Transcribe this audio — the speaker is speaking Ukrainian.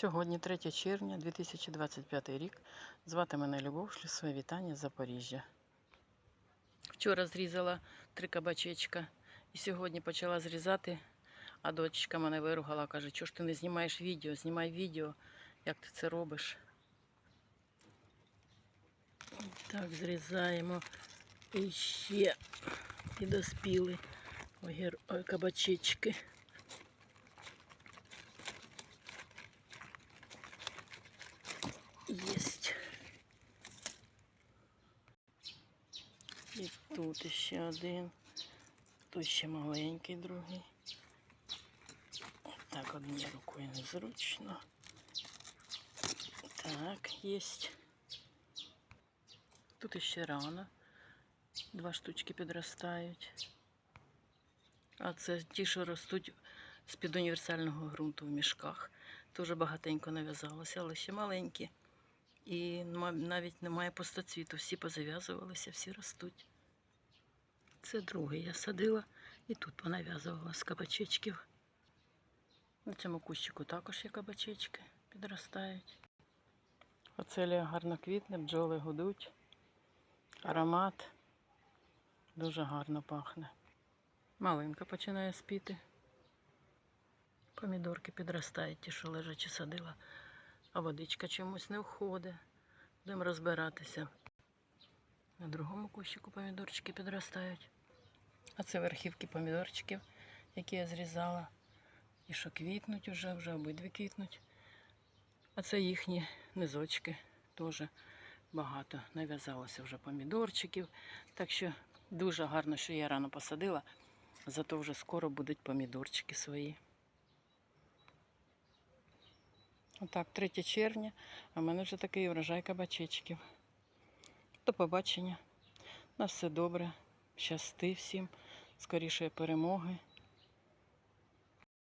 Сьогодні 3 червня 2025 рік. Звати мене Любов, шлю своє вітання з Запоріжжя. Вчора зрізала три кабачечка і сьогодні почала зрізати, а дочка мене виругала, каже, чого ж ти не знімаєш відео, знімай відео, як ти це робиш. Так, зрізаємо і ще підоспіли кабачечки. І тут ще один. Тут ще маленький другий. Так, однією рукою незручно. Так, есть. Тут іще рано. Два штучки підростають. А це ті, що ростуть з-під універсального ґрунту в мішках. Дуже багатенько нав'язалося, але ще маленькі. І навіть немає пустоцвіту. Всі позав'язувалися, всі ростуть. Це другий я садила і тут понав'язувала з кабачечків. На цьому кущику також є кабачечки, підростають. Оцелія гарно квітне, бджоли гудуть. Аромат дуже гарно пахне. Малинка починає спіти. Помідорки підростають, ті, що лежачі садила, а водичка чомусь не входить. Будемо розбиратися. На другому кущику помідорчики підростають. А це верхівки помідорчиків, які я зрізала. І що квітнуть уже, вже обидві квітнуть. А це їхні низочки теж багато. Нав'язалося вже помідорчиків. Так що дуже гарно, що я рано посадила. Зато вже скоро будуть помідорчики свої. Отак, 3 червня, а в мене вже такий врожай кабачечків. До побачення. На все добре. Щасти всім, скорішої перемоги